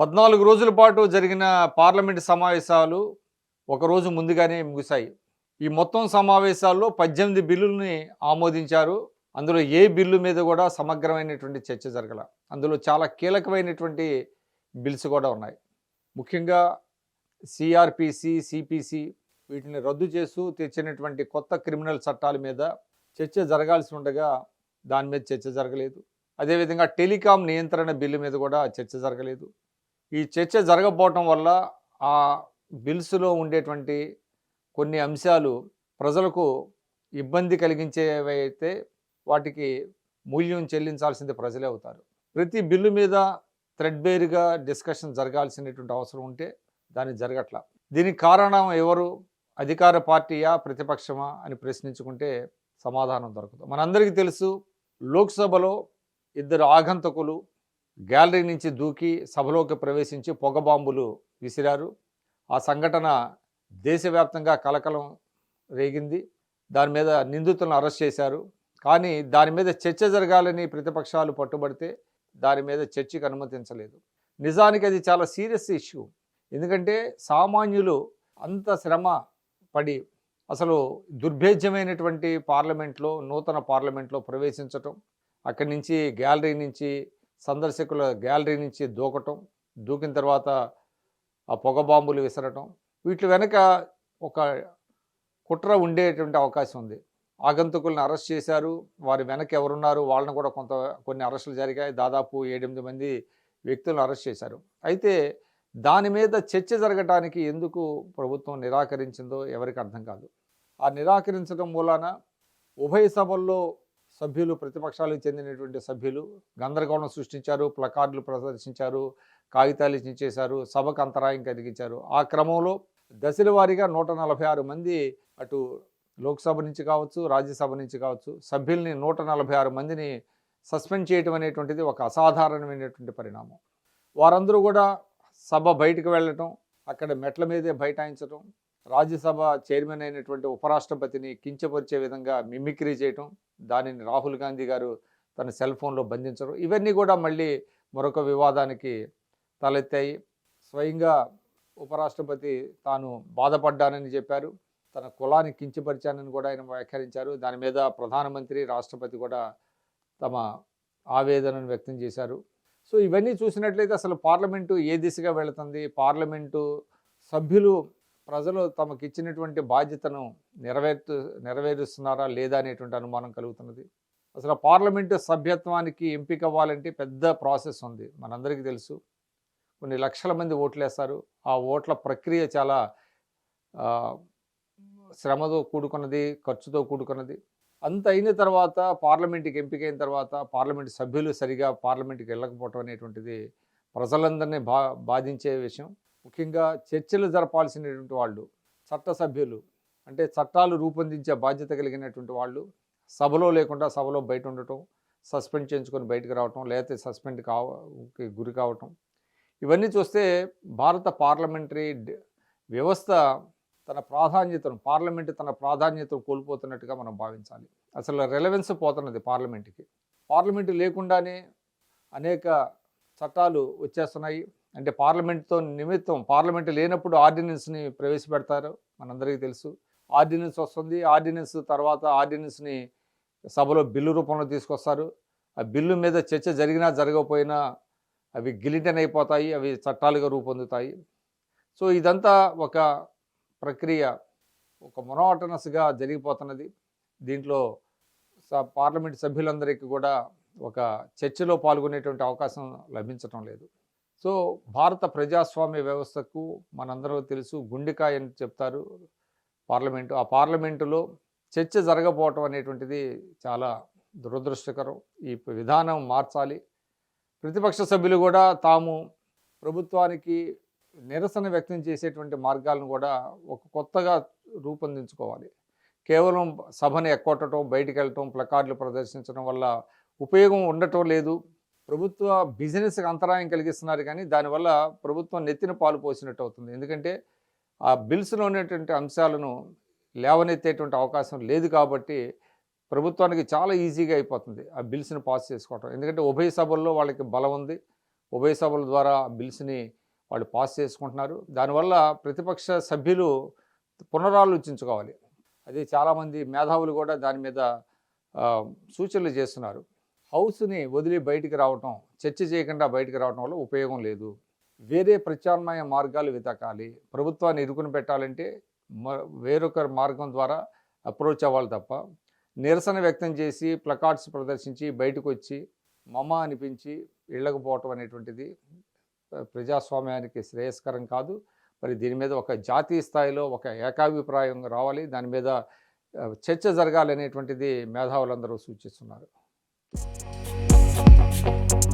పద్నాలుగు రోజుల పాటు జరిగిన పార్లమెంటు సమావేశాలు ఒకరోజు ముందుగానే ముగిశాయి. ఈ మొత్తం సమావేశాల్లో పద్దెనిమిది బిల్లుల్ని ఆమోదించారు. అందులో ఏ బిల్లు మీద కూడా సమగ్రమైనటువంటి చర్చ జరగల. అందులో చాలా కీలకమైనటువంటి బిల్స్ కూడా ఉన్నాయి. ముఖ్యంగా సిఆర్పిసి సిపిసి వీటిని రద్దు చేస్తూ తెచ్చినటువంటి కొత్త క్రిమినల్ చట్టాల మీద చర్చ జరగాల్సి ఉండగా దాని మీద చర్చ జరగలేదు. అదేవిధంగా టెలికాం నియంత్రణ బిల్లు మీద కూడా చర్చ జరగలేదు. ఈ చర్చ జరగకపోవటం వల్ల ఆ బిల్స్లో ఉండేటువంటి కొన్ని అంశాలు ప్రజలకు ఇబ్బంది కలిగించేవైతే వాటికి మూల్యం చెల్లించాల్సింది ప్రజలే అవుతారు. ప్రతి బిల్లు మీద థ్రెడ్బేర్గా డిస్కషన్ జరగాల్సినటువంటి అవసరం ఉంటే దాన్ని జరగట్ల. దీనికి కారణం ఎవరు? అధికార పార్టీయా? ప్రతిపక్షమా? అని ప్రశ్నించుకుంటే సమాధానం దొరకదు. మనందరికీ తెలుసు లోక్సభలో ఇద్దరు ఆగంతకులు గ్యాలరీ నుంచి దూకి సభలోకి ప్రవేశించి పొగ బాంబులు విసిరారు. ఆ సంఘటన దేశవ్యాప్తంగా కలకలం రేగింది. దాని మీద నిందితులను అరెస్ట్ చేశారు. కానీ దాని మీద చర్చ జరగాలని ప్రతిపక్షాలు పట్టుబడితే దాని మీద చర్చకు అనుమతించలేదు. నిజానికి అది చాలా సీరియస్ ఇష్యూ. ఎందుకంటే సామాన్యులు అంత శ్రమ పడి అసలు దుర్భేద్యమైనటువంటి పార్లమెంట్లో నూతన పార్లమెంట్లో ప్రవేశించటం అక్కడి నుంచి గ్యాలరీ నుంచి సందర్శకుల గ్యాలరీ నుంచి దూకటం దూకిన తర్వాత ఆ పొగ బాంబులు విసరటం వీటి వెనక ఒక కుట్ర ఉండేటువంటి అవకాశం ఉంది. ఆగంతుకులను అరెస్ట్ చేశారు. వారి వెనక ఎవరున్నారు? వాళ్ళని కూడా కొంత కొన్ని అరెస్టులు జరిగాయి. దాదాపు ఏడెనిమిది మంది వ్యక్తులను అరెస్ట్ చేశారు. అయితే దాని మీద చర్చ జరగటానికి ఎందుకు ప్రభుత్వం నిరాకరించిందో ఎవరికి అర్థం కాదు. ఆ నిరాకరించడం మూలాన ఉభయ సభల్లో సభ్యులు ప్రతిపక్షాలకు చెందినటువంటి సభ్యులు గందరగోళం సృష్టించారు ప్లకార్డులు ప్రదర్శించారు కాగితాలు చేశారు సభకు అంతరాయం కలిగించారు. ఆ క్రమంలో దశల వారీగా నూట నలభై ఆరు మంది అటు లోక్సభ నుంచి కావచ్చు రాజ్యసభ నుంచి కావచ్చు సభ్యుల్ని నూట నలభై ఆరు మందిని సస్పెండ్ చేయటం అనేటువంటిది ఒక అసాధారణమైనటువంటి పరిణామం. వారందరూ కూడా సభ బయటకు వెళ్ళటం అక్కడ మెట్ల మీదే బైఠాయించడం రాజ్యసభ చైర్మన్ అయినటువంటి ఉపరాష్ట్రపతిని కించపరిచే విధంగా మిమిక్రీ చేయటం దానిని రాహుల్ గాంధీ గారు తన సెల్ ఫోన్లో బంధించడం ఇవన్నీ కూడా మళ్ళీ మరొక వివాదానికి తలెత్తాయి. స్వయంగా ఉపరాష్ట్రపతి తాను బాధపడ్డానని చెప్పారు తన కులాన్ని కించపరిచానని కూడా ఆయన వ్యాఖ్యానించారు దాని మీద ప్రధానమంత్రి రాష్ట్రపతి కూడా తమ ఆవేదనను వ్యక్తం చేశారు. సో ఇవన్నీ చూసినట్లయితే అసలు పార్లమెంటు ఏ దిశగా వెళుతుంది? పార్లమెంటు సభ్యులు ప్రజలు తమకు ఇచ్చినటువంటి బాధ్యతను నెరవేర్తు నెరవేరుస్తున్నారా లేదా అనేటువంటి అనుమానం కలుగుతున్నది. అసలు పార్లమెంటు సభ్యత్వానికి ఎంపిక అవ్వాలంటే పెద్ద ప్రాసెస్ ఉంది. మనందరికీ తెలుసు. కొన్ని లక్షల మంది ఓట్లు వేస్తారు ఆ ఓట్ల ప్రక్రియ చాలా శ్రమతో కూడుకున్నది ఖర్చుతో కూడుకున్నది. అంత అయిన తర్వాత పార్లమెంట్కి ఎంపికైన తర్వాత పార్లమెంట్ సభ్యులు సరిగా పార్లమెంట్కి వెళ్ళకపోవటం అనేటువంటిది ప్రజలందరినీ బా బాధించే విషయం. ముఖ్యంగా చర్చలు జరపాల్సినటువంటి వాళ్ళు చట్టసభ్యులు అంటే చట్టాలు రూపొందించే బాధ్యత కలిగినటువంటి వాళ్ళు సభలో లేకుండా సభలో బయట ఉండటం సస్పెండ్ చేయించుకొని బయటకు రావటం లేకపోతే సస్పెండ్ కావ కి గురి కావటం. ఇవన్నీ చూస్తే భారత పార్లమెంటరీ వ్యవస్థ తన ప్రాధాన్యతను పార్లమెంట్ తన ప్రాధాన్యతను కోల్పోతున్నట్టుగా మనం భావించాలి. అసలు రెలవెన్స్ పోతున్నది పార్లమెంట్కి. పార్లమెంటు లేకుండానే అనేక చట్టాలు వచ్చేస్తున్నాయి. అంటే పార్లమెంట్తో నిమిత్తం పార్లమెంట్ లేనప్పుడు ఆర్డినెన్స్ని ప్రవేశపెడతారు మనందరికీ తెలుసు. ఆర్డినెన్స్ వస్తుంది ఆర్డినెన్స్ తర్వాత ఆర్డినెన్స్ని సభలో బిల్లు రూపంలో తీసుకొస్తారు. ఆ బిల్లు మీద చర్చ జరిగినా జరగకపోయినా అవి గిలిటన్ అయిపోతాయి అవి చట్టాలుగా రూపొందుతాయి. సో ఇదంతా ఒక ప్రక్రియ ఒక మొనోటనస్గా జరిగిపోతున్నది. దీంట్లో స పార్లమెంట్ సభ్యులందరికీ కూడా ఒక చర్చలో పాల్గొనేటువంటి అవకాశం లభించటం లేదు. సో భారత ప్రజాస్వామ్య వ్యవస్థకు మనందరూ తెలుసు గుండెకాయ అని చెప్తారు పార్లమెంటు. ఆ పార్లమెంటులో చర్చ జరగపోవటం అనేటువంటిది చాలా దురదృష్టకరం. ఈ విధానం మార్చాలి. ప్రతిపక్ష సభ్యులు కూడా తాము ప్రభుత్వానికి నిరసన వ్యక్తం చేసేటువంటి మార్గాలను కూడా ఒక కొత్తగా రూపొందించుకోవాలి. కేవలం సభను ఎక్కొట్టడం బయటికి వెళ్ళటం ప్లకార్డులు ప్రదర్శించడం వల్ల ఉపయోగం ఉండటం లేదు. ప్రభుత్వ బిజినెస్కి అంతరాయం కలిగిస్తున్నారు కానీ దానివల్ల ప్రభుత్వం నెత్తిన పాలు పోసినట్టు అవుతుంది. ఎందుకంటే ఆ బిల్స్లో ఉన్నటువంటి అంశాలను లేవనెత్తేటువంటి అవకాశం లేదు కాబట్టి ప్రభుత్వానికి చాలా ఈజీగా అయిపోతుంది ఆ బిల్స్ని పాస్ చేసుకోవటం. ఎందుకంటే ఉభయ సభల్లో వాళ్ళకి బలం ఉంది. ఉభయ సభల ద్వారా బిల్స్ని వాళ్ళు పాస్ చేసుకుంటున్నారు. దానివల్ల ప్రతిపక్ష సభ్యులు పునరాలోచించుకోవాలి. అది చాలామంది మేధావులు కూడా దాని మీద సూచనలు చేస్తున్నారు. హౌస్ని వదిలి బయటికి రావటం చర్చ చేయకుండా బయటికి రావటం వల్ల ఉపయోగం లేదు. వేరే ప్రత్యామ్నాయ మార్గాలు వెతకాలి. ప్రభుత్వాన్ని ఇరుకుని పెట్టాలంటే మ- వేరొక మార్గం ద్వారా అప్రోచ్ అవ్వాలి తప్ప నిరసన వ్యక్తం చేసి ప్లకార్డ్స్ ప్రదర్శించి బయటకు వచ్చి మమ అనిపించి ఇళ్ళకు పోవటం అనేటువంటిది ప్రజాస్వామ్యానికి శ్రేయస్కరం కాదు. మరి దీని మీద ఒక జాతీయ స్థాయిలో ఒక ఏకాభిప్రాయం రావాలి. దాని మీద చర్చ జరగాలి అనేటువంటిది మేధావులందరూ సూచిస్తున్నారు. Thank you